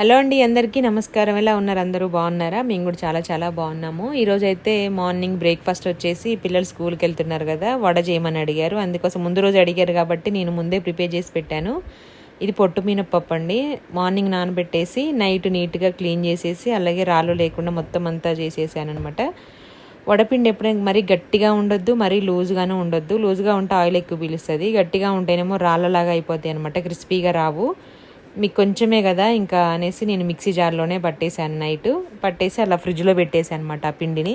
Hello అండి అందరికీ నమస్కారం. ఎలా ఉన్నారు అందరూ? బాగున్నారా? మేము కూడా చాలా చాలా బాగున్నాము. ఈరోజు అయితే మార్నింగ్ బ్రేక్ఫాస్ట్ వచ్చేసి పిల్లలు స్కూల్కి వెళ్తున్నారు కదా వడ చేయమని అడిగారు. అందుకోసం ముందు రోజు అడిగారు కాబట్టి నేను ముందే ప్రిపేర్ చేసి పెట్టాను. ఇది పొట్టు మినపప్పు అండి. మార్నింగ్ నానబెట్టేసి నైట్ నీట్గా క్లీన్ చేసేసి అలాగే రాళ్ళు లేకుండా మొత్తం అంతా చేసేసాను అనమాట వడపిండి ఎప్పుడైనా మరీ గట్టిగా ఉండొద్దు మరీ లూజ్గానే ఉండొద్దు. లూజ్గా ఉంటే ఆయిల్ ఎక్కువ పీలుస్తుంది. గట్టిగా ఉంటేనేమో రాళ్ళలాగా అయిపోతాయి అనమాట క్రిస్పీగా రావు. మీకు కొంచెమే కదా ఇంకా అనేసి నేను మిక్సీ జార్లోనే పట్టేశాను నైట్. పట్టేసి అలా ఫ్రిడ్జ్లో పెట్టేశాను అనమాట ఆ పిండిని.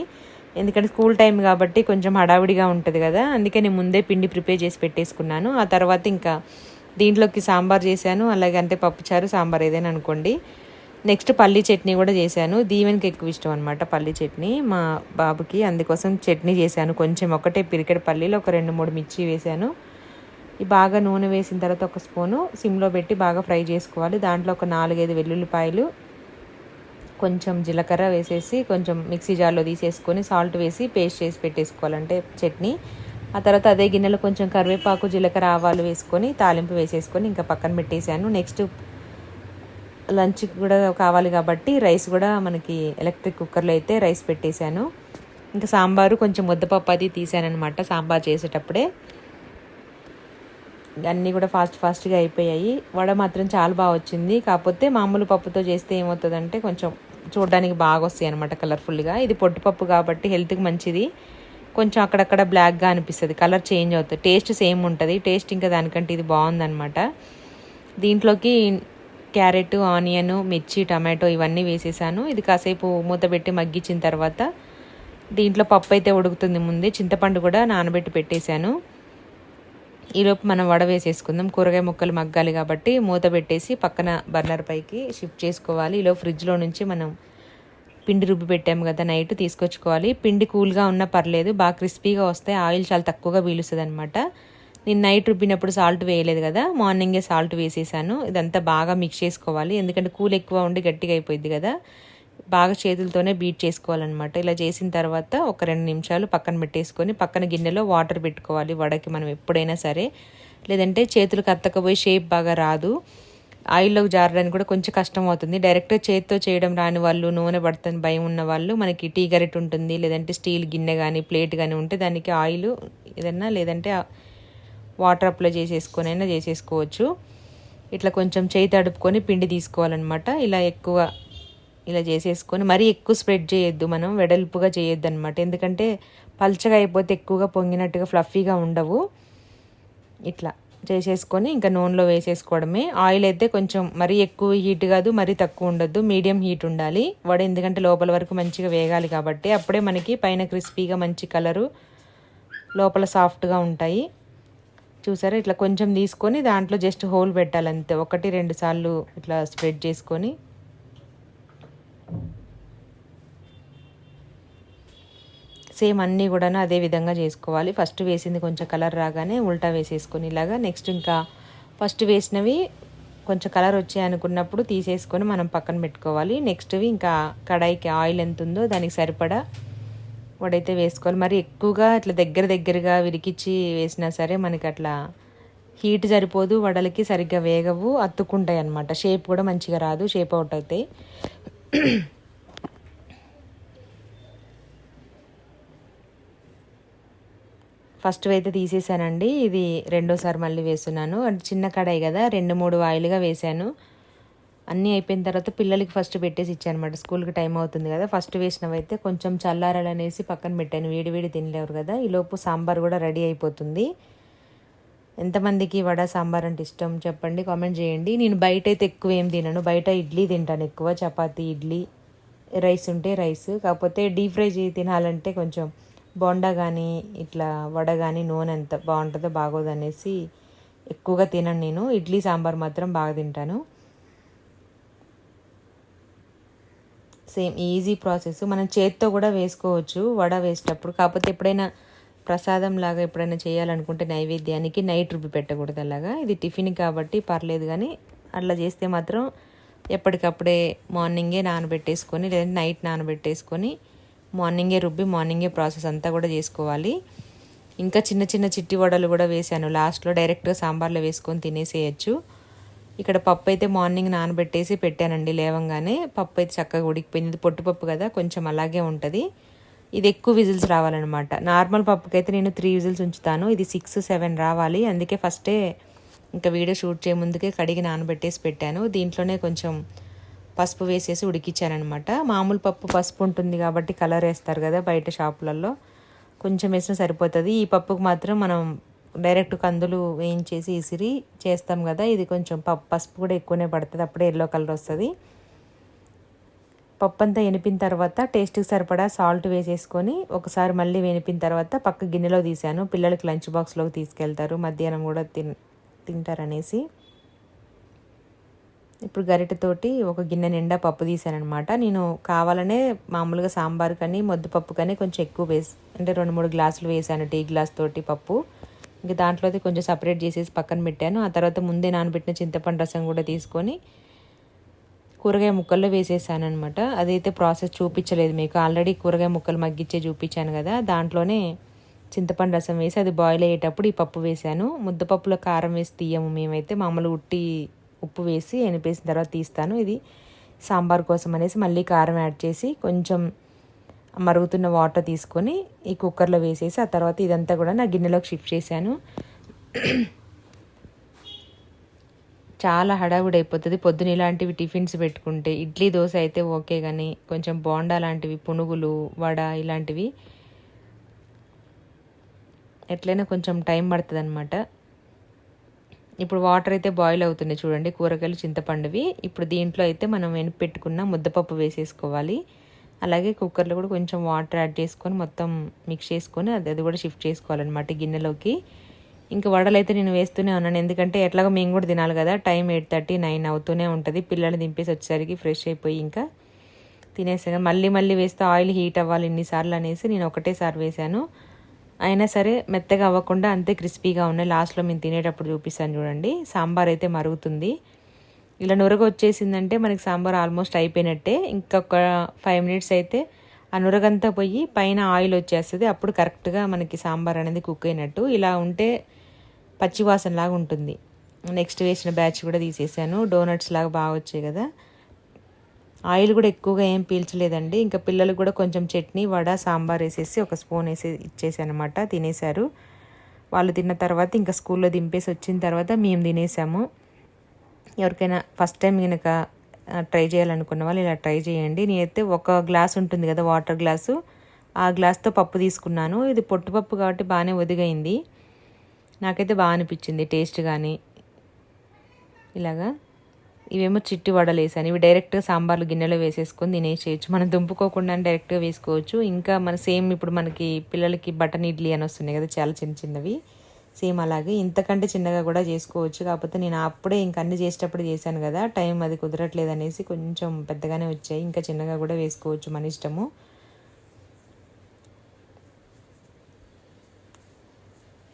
ఎందుకంటే స్కూల్ టైం కాబట్టి కొంచెం హడావిడిగా ఉంటుంది కదా అందుకే నేను ముందే పిండి ప్రిపేర్ చేసి పెట్టేసుకున్నాను. ఆ తర్వాత ఇంకా దీంట్లోకి సాంబార్ చేశాను అలాగే అంటే పప్పుచారు సాంబార్ ఏదైనా అనుకోండి. నెక్స్ట్ పల్లీ చట్నీ కూడా చేశాను. దీవెనకి ఎక్కువ ఇష్టం అనమాట పల్లీ చట్నీ. మా బాబుకి అందుకోసం చట్నీ చేశాను. కొంచెం ఒకటే పిరికెడ్ పల్లీలు ఒక రెండు మూడు మిర్చి వేశాను. బాగా నూనె వేసిన తర్వాత ఒక స్పూను సిమ్లో పెట్టి బాగా ఫ్రై చేసుకోవాలి. దాంట్లో ఒక నాలుగైదు వెల్లుల్లిపాయలు కొంచెం జీలకర్ర వేసేసి కొంచెం మిక్సీ జార్లో తీసేసుకొని సాల్ట్ వేసి పేస్ట్ చేసి పెట్టేసుకోవాలంటే చట్నీ. ఆ తర్వాత అదే గిన్నెలో కొంచెం కరివేపాకు జీలకర్ర ఆవాలు వేసుకొని తాలింపు వేసేసుకొని ఇంకా పక్కన పెట్టేశాను. నెక్స్ట్ లంచ్ కూడా కావాలి కాబట్టి రైస్ కూడా మనకి ఎలక్ట్రిక్ కుక్కర్లో అయితే రైస్ పెట్టేశాను. ఇంకా సాంబారు కొంచెం ముద్దపప్పు అది తీసానమాట సాంబార్ చేసేటప్పుడే. అన్నీ కూడా ఫాస్ట్ ఫాస్ట్గా అయిపోయాయి. వడ మాత్రం చాలా బాగా వచ్చింది. కాకపోతే మామూలు పప్పుతో చేస్తే ఏమవుతుందంటే కొంచెం చూడడానికి బాగా వస్తాయి అనమాట కలర్ఫుల్గా. ఇది పొట్టుపప్పు కాబట్టి హెల్త్కి మంచిది. కొంచెం అక్కడక్కడ బ్లాక్గా అనిపిస్తుంది. కలర్ చేంజ్ అవుతుంది. టేస్ట్ సేమ్ ఉంటుంది. టేస్ట్ ఇంకా దానికంటే ఇది బాగుందనమాట దీంట్లోకి క్యారెట్ ఆనియన్ మిర్చి టమాటో ఇవన్నీ వేసేసాను. ఇది కాసేపు మూత పెట్టి మగ్గించిన తర్వాత దీంట్లో పప్పు అయితే ఉడుకుతుంది ముందే. చింతపండు కూడా నానబెట్టి పెట్టేశాను. ఈలోపు మనం వడ వేసేసుకుందాం. కూరగాయ ముక్కలు మగ్గాలి కాబట్టి మూత పెట్టేసి పక్కన బర్నర్ పైకి షిఫ్ట్ చేసుకోవాలి. ఈలో ఫ్రిడ్జ్లో నుంచి మనం పిండి రుబ్బి పెట్టాము కదా నైట్ తీసుకొచ్చుకోవాలి. పిండి కూల్గా ఉన్నా పర్లేదు బాగా క్రిస్పీగా వస్తాయి. ఆయిల్ చాలా తక్కువగా పీలుస్తుంది అనమాట నేను నైట్ రుబ్బినప్పుడు సాల్ట్ వేయలేదు కదా మార్నింగే సాల్ట్ వేసేసాను. ఇదంతా బాగా మిక్స్ చేసుకోవాలి. ఎందుకంటే కూల్ ఎక్కువ ఉండి గట్టిగా అయిపోయింది కదా. బాగా చేతులతోనే బీట్ చేసుకోవాలన్నమాట. ఇలా చేసిన తర్వాత ఒక రెండు నిమిషాలు పక్కన పెట్టేసుకొని పక్కన గిన్నెలో వాటర్ పెట్టుకోవాలి వడకి మనం ఎప్పుడైనా సరే. లేదంటే చేతులకు అత్తకపోయి షేప్ బాగా రాదు. ఆయిల్లోకి జారడానికి కూడా కొంచెం కష్టం అవుతుంది. డైరెక్ట్గా చేతితో చేయడం రాని వాళ్ళు నూనె పడుతుంది భయం ఉన్న వాళ్ళు మనకి టీ గరిట ఉంటుంది లేదంటే స్టీల్ గిన్నె కానీ ప్లేట్ కానీ ఉంటే దానికి ఆయిల్ ఏదన్నా లేదంటే వాటర్ అప్లై చేసేసుకొని అయినా చేసేసుకోవచ్చు. ఇట్లా కొంచెం చేయి తడుపుకొని పిండి తీసుకోవాలన్నమాట. ఇలా ఎక్కువ ఇలా చేసేసుకొని మరీ ఎక్కువ స్ప్రెడ్ చేయొద్దు మనం వెడల్పుగా చేయొద్దు అనమాట ఎందుకంటే పల్చగా అయిపోతే ఎక్కువగా పొంగినట్టుగా ఫ్లఫీగా ఉండవు. ఇట్లా చేసేసుకొని ఇంకా నూనెలో వేసేసుకోవడమే. ఆయిల్ అయితే కొంచెం మరీ ఎక్కువ హీట్ కాదు మరీ తక్కువ ఉండొద్దు. మీడియం హీట్ ఉండాలి. వడ ఎందుకంటే లోపల వరకు మంచిగా వేగాలి కాబట్టి అప్పుడే మనకి పైన క్రిస్పీగా మంచి కలరు లోపల సాఫ్ట్గా ఉంటాయి. చూసారా? ఇట్లా కొంచెం తీసుకొని దాంట్లో జస్ట్ హోల్ పెట్టాలంతే. ఒకటి రెండు సార్లు ఇట్లా స్ప్రెడ్ చేసుకొని సేమ్ అన్నీ కూడా అదే విధంగా చేసుకోవాలి. ఫస్ట్ వేసింది కొంచెం కలర్ రాగానే ఉల్టా వేసేసుకొని ఇలాగా నెక్స్ట్ ఇంకా ఫస్ట్ వేసినవి కొంచెం కలర్ వచ్చాయి అనుకున్నప్పుడు తీసేసుకొని మనం పక్కన పెట్టుకోవాలి. నెక్స్ట్వి ఇంకా కడాయికి ఆయిల్ ఎంత ఉందో దానికి సరిపడా వడైతే వేసుకోవాలి. మరి ఎక్కువగా ఇట్లా దగ్గర దగ్గరగా విరికిచ్చి వేసినా సరే మనకి అట్లా హీట్ సరిపోదు వడలకి సరిగ్గా వేగవు అత్తుకుంటాయి అనమాట షేప్ కూడా మంచిగా రాదు షేప్ అవుట్ అవుతాయి. ఫస్ట్ అయితే తీసేసానండి. ఇది రెండోసారి మళ్ళీ వేస్తున్నాను. అంటే చిన్న కడాయి కదా రెండు మూడు ఆయిల్గా వేసాను అన్నీ అయిపోయిన తర్వాత పిల్లలకి ఫస్ట్ పెట్టేసి ఇచ్చాను అనమాట స్కూల్కి టైం అవుతుంది కదా ఫస్ట్ వేసినవైతే కొంచెం చల్లారాలనేసి పక్కన పెట్టాను. వేడి వేడి తినలేరు కదా ఈలోపు సాంబార్ కూడా రెడీ అయిపోతుంది. ఎంతమందికి వడ సాంబార్ అంటే ఇష్టం చెప్పండి కామెంట్ చేయండి. నేను బయట అయితే ఎక్కువ ఏం తినను. బయట ఇడ్లీ తింటాను ఎక్కువ చపాతీ ఇడ్లీ రైస్ ఉంటే రైస్. కాకపోతే డీప్ ఫ్రై తినాలంటే కొంచెం బోండా కానీ ఇట్లా వడ కానీ నూనె ఎంత బాగుంటుందో బాగోదు అనేసి ఎక్కువగా తినను నేను. ఇడ్లీ సాంబార్ మాత్రం బాగా తింటాను. Same easy process. మనం చేత్తో కూడా వేసుకోవచ్చు వడ వేసేటప్పుడు. కాకపోతే ఎప్పుడైనా ప్రసాదం లాగా ఎప్పుడైనా చేయాలనుకుంటే నైవేద్యానికి నైట్ రుబ్బి పెట్టకూడదు అలాగా. ఇది టిఫిన్ కాబట్టి పర్లేదు కానీ అట్లా చేస్తే మాత్రం ఎప్పటికప్పుడే మార్నింగే నానబెట్టేసుకొని లేదంటే నైట్ నానబెట్టేసుకొని మార్నింగే రుబ్బి మార్నింగే ప్రాసెస్ అంతా కూడా చేసుకోవాలి. ఇంకా చిన్న చిన్న చిట్టి వడలు కూడా వేసాను లాస్ట్లో డైరెక్ట్గా సాంబార్లో వేసుకొని తినేసేయచ్చు. ఇక్కడ పప్పు అయితే మార్నింగ్ నానబెట్టేసి పెట్టానండి లేవంగానే. పప్పు అయితే చక్కగా ఉడికిపోయింది. పొట్టుపప్పు కదా కొంచెం అలాగే ఉంటుంది. ఇది ఎక్కువ విజిల్స్ రావాలన్నమాట. నార్మల్ పప్పుకి అయితే నేను త్రీ విజిల్స్ ఉంచుతాను. ఇది సిక్స్ సెవెన్ రావాలి. అందుకే ఫస్టే ఇంకా వీడియో షూట్ చేయ ముందుకే కడిగి నానబెట్టేసి పెట్టాను. దీంట్లోనే కొంచెం పసుపు వేసేసి ఉడికిచ్చానమాట మామూలు పప్పు పసుపు ఉంటుంది కాబట్టి కలర్ వేస్తారు కదా బయట షాపులలో. కొంచెం వేసినా సరిపోతుంది. ఈ పప్పుకు మాత్రం మనం డైరెక్ట్ కందులు వేయించేసి ఇసిరి చేస్తాం కదా ఇది కొంచెం పప్పు పసుపు కూడా ఎక్కువనే పడుతుంది. అప్పుడే ఎల్లో కలర్ వస్తుంది. పప్పు అంతా వినిపిన తర్వాత టేస్ట్కి సరిపడా సాల్ట్ వేసేసుకొని ఒకసారి మళ్ళీ వెనిపిన తర్వాత పక్క గిన్నెలో తీసాను. పిల్లలకి లంచ్ బాక్స్లోకి తీసుకెళ్తారు. మధ్యాహ్నం కూడా తిన్ తింటారనేసి. ఇప్పుడు గరిటెతోటి ఒక గిన్నె నిండా పప్పు తీసానమాట నేను కావాలనే మామూలుగా సాంబార్ కానీ మొద్దుపప్పు కానీ కొంచెం ఎక్కువ వేసి అంటే రెండు మూడు గ్లాసులు వేసాను టీ గ్లాస్ తోటి పప్పు. ఇంకా దాంట్లో అయితే కొంచెం సపరేట్ చేసేసి పక్కన పెట్టాను. ఆ తర్వాత ముందే నానబెట్టిన చింతపండు రసం కూడా తీసుకొని కూరగాయ ముక్కల్లో వేసేసాను అనమాట అదైతే ప్రాసెస్ చూపించలేదు మీకు. ఆల్రెడీ కూరగాయ ముక్కలు మగ్గిచ్చే చూపించాను కదా దాంట్లోనే చింతపండు రసం వేసి అది బాయిల్ అయ్యేటప్పుడు ఈ పప్పు వేసాను. ముద్దపప్పులో కారం వేసి తీయము మేమైతే. మామూలు ఉట్టి ఉప్పు వేసి ఎనిపేసిన తర్వాత తీస్తాను. ఇది సాంబార్ కోసం అనేసి మళ్ళీ కారం యాడ్ చేసి కొంచెం మరుగుతున్న వాటర్ తీసుకొని ఈ కుక్కర్లో వేసేసి ఆ తర్వాత ఇదంతా కూడా నా గిన్నెలోకి షిఫ్ట్ చేశాను. చాలా హడావుడి అయిపోతుంది. పొద్దున ఇలాంటివి టిఫిన్స్ పెట్టుకుంటే ఇడ్లీ దోశ అయితే ఓకే కానీ కొంచెం బోండా లాంటివి పునుగులు వడ ఇలాంటివి ఎట్లయినా కొంచెం టైం పడుతుంది అనమాట ఇప్పుడు వాటర్ అయితే బాయిల్ అవుతున్నాయి చూడండి కూరగాయలు చింతపండువి. ఇప్పుడు దీంట్లో అయితే మనం వెనుక పెట్టుకున్న ముద్దపప్పు వేసేసుకోవాలి. అలాగే కుక్కర్లో కూడా కొంచెం వాటర్ యాడ్ చేసుకొని మొత్తం మిక్స్ చేసుకొని అది అది కూడా షిఫ్ట్ చేసుకోవాలన్నమాట గిన్నెలోకి. ఇంకా వడలు అయితే నేను వేస్తూనే ఉన్నాను. ఎందుకంటే ఎట్లాగో మేము కూడా తినాలి కదా టైం ఎయిట్ థర్టీ నైన్ అవుతూనే ఉంటుంది. పిల్లల్ని దింపేసి వచ్చేసరికి ఫ్రెష్ అయిపోయి ఇంకా తినేసాను మళ్ళీ మళ్ళీ వేస్తే ఆయిల్ హీట్ అవ్వాలి ఇన్నిసార్లు అనేసి నేను ఒకటేసారి వేశాను. అయినా సరే మెత్తగా అవ్వకుండా అంతే క్రిస్పీగా ఉన్నాయి. లాస్ట్లో మేము తినేటప్పుడు చూపిస్తాను చూడండి. సాంబార్ అయితే మరుగుతుంది. ఇలా నురగ వచ్చేసిందంటే మనకి సాంబార్ ఆల్మోస్ట్ అయిపోయినట్టే. ఇంకొక ఫైవ్ మినిట్స్ అయితే ఆ నురగంతా పోయి పైన ఆయిల్ వచ్చేస్తుంది. అప్పుడు కరెక్ట్గా మనకి సాంబార్ అనేది కుక్ అయినట్టు. ఇలా ఉంటే పచ్చివాసనలాగా ఉంటుంది. నెక్స్ట్ వేసిన బ్యాచ్ కూడా తీసేసాను. డోనట్స్ లాగా బాగా వచ్చాయి కదా. ఆయిల్ కూడా ఎక్కువగా ఏం పీల్చలేదండి. ఇంకా పిల్లలు కూడా కొంచెం చట్నీ వడ సాంబార్ వేసేసి ఒక స్పూన్ వేసి ఇచ్చేసానమాట తినేశారు. వాళ్ళు తిన్న తర్వాత ఇంకా స్కూల్లో దింపేసి వచ్చిన తర్వాత మేము తినేసాము. ఎవరికైనా ఫస్ట్ టైం కనుక ట్రై చేయాలనుకున్న వాళ్ళు ఇలా ట్రై చేయండి. నేనైతే ఒక గ్లాస్ ఉంటుంది కదా వాటర్ గ్లాసు. ఆ గ్లాస్తో పప్పు తీసుకున్నాను. ఇది పొట్టుపప్పు కాబట్టి బాగానే ఒదిగైంది. నాకైతే బాగా అనిపించింది టేస్ట్ కానీ ఇలాగా. ఇవేమో చిట్టి వడలు వేసాను. ఇవి డైరెక్ట్గా సాంబార్లు గిన్నెలో వేసేసుకొని తినేసేయచ్చు మనం దుంపుకోకుండా డైరెక్ట్గా వేసుకోవచ్చు. ఇంకా మన సేమ్ ఇప్పుడు మనకి పిల్లలకి బటన్ ఇడ్లీ అని వస్తున్నాయి కదా చాలా చిన్న చిన్నవి. సేమ్ అలాగే ఇంతకంటే చిన్నగా కూడా చేసుకోవచ్చు. కాకపోతే నేను అప్పుడే ఇంక అన్ని చేసేటప్పుడు చేశాను కదా టైం అది కుదరట్లేదు అనేసి కొంచెం పెద్దగానే వచ్చాయి. ఇంకా చిన్నగా కూడా వేసుకోవచ్చు మన ఇష్టము.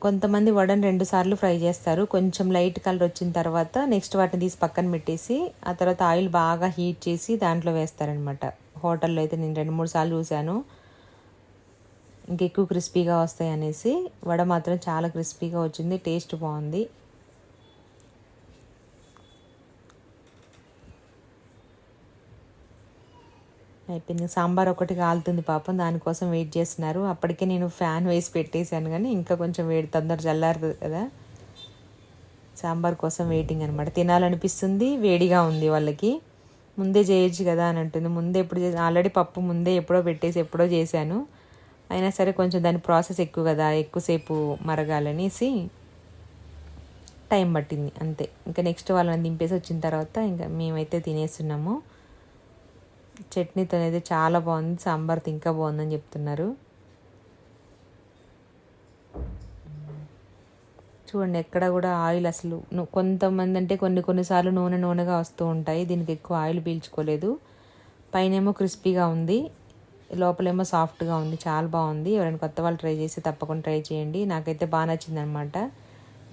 కొంతమంది వడని రెండు సార్లు ఫ్రై చేస్తారు. కొంచెం లైట్ కలర్ వచ్చిన తర్వాత నెక్స్ట్ వాటిని తీసి పక్కన పెట్టేసి ఆ తర్వాత ఆయిల్ బాగా హీట్ చేసి దాంట్లో వేస్తారనమాట. హోటల్లో అయితే నేను రెండు మూడు సార్లు చూశాను. ఇంకెక్కువ క్రిస్పీగా వస్తాయి అనేసి వడ మాత్రం చాలా క్రిస్పీగా వచ్చింది టేస్ట్ బాగుంది. అయిపోయింది. సాంబార్ ఒకటి కాలుతుంది పాపం దానికోసం వెయిట్ చేస్తున్నారు. అప్పటికే నేను ఫ్యాన్ వేసి పెట్టేశాను కానీ ఇంకా కొంచెం వేడి తొందర చల్లారుతుంది కదా. సాంబార్ కోసం వెయిటింగ్ అనమాట తినాలనిపిస్తుంది వేడిగా ఉంది వాళ్ళకి. ముందే చేయొచ్చు కదా అని అంటుంది. ముందే ఎప్పుడు ఆల్రెడీ పప్పు ముందే ఎప్పుడో పెట్టేసి ఎప్పుడో చేశాను. అయినా సరే కొంచెం దాని ప్రాసెస్ ఎక్కువ కదా ఎక్కువసేపు మరగాలనేసి టైం పట్టింది అంతే. ఇంకా నెక్స్ట్ వాళ్ళని దింపేసి వచ్చిన తర్వాత ఇంకా మేమైతే తినేస్తున్నాము. చట్నీతో అయితే చాలా బాగుంది సాంబార్ ఇంకా బాగుందని చెప్తున్నారు. చూడండి ఎక్కడ కూడా ఆయిల్ అసలు కొంతమంది అంటే కొన్ని కొన్నిసార్లు నూనె నూనెగా వస్తూ ఉంటాయి దీనికి ఎక్కువ ఆయిల్ పీల్చుకోలేదు. పైనేమో క్రిస్పీగా ఉంది లోపలేమో సాఫ్ట్గా ఉంది చాలా బాగుంది. ఎవరైనా కొత్త వాళ్ళు ట్రై చేసి తప్పకుండా ట్రై చేయండి. నాకైతే బాగా నచ్చింది అనమాట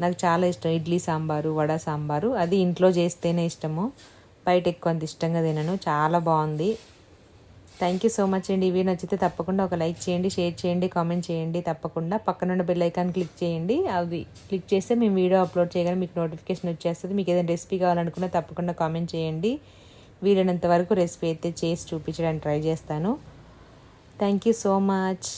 నాకు చాలా ఇష్టం ఇడ్లీ సాంబారు వడ సాంబారు. అది ఇంట్లో చేస్తేనే ఇష్టము. బయట ఎక్కువ అంత ఇష్టంగా తినను. చాలా బాగుంది. థ్యాంక్ యూ సో మచ్ అండి. ఇవి నచ్చితే తప్పకుండా ఒక లైక్ చేయండి షేర్ చేయండి కామెంట్ చేయండి. తప్పకుండా పక్కనున్న బెల్ ఐకాన్ క్లిక్ చేయండి. అది క్లిక్ చేస్తే మేము వీడియో అప్లోడ్ చేయగానే మీకు నోటిఫికేషన్ వచ్చేస్తుంది. మీకు ఏదైనా రెసిపీ కావాలనుకున్నా తప్పకుండా కామెంట్ చేయండి. వీలైనంత వరకు రెసిపీ అయితే చేసి చూపించడానికి ట్రై చేస్తాను. Thank you so much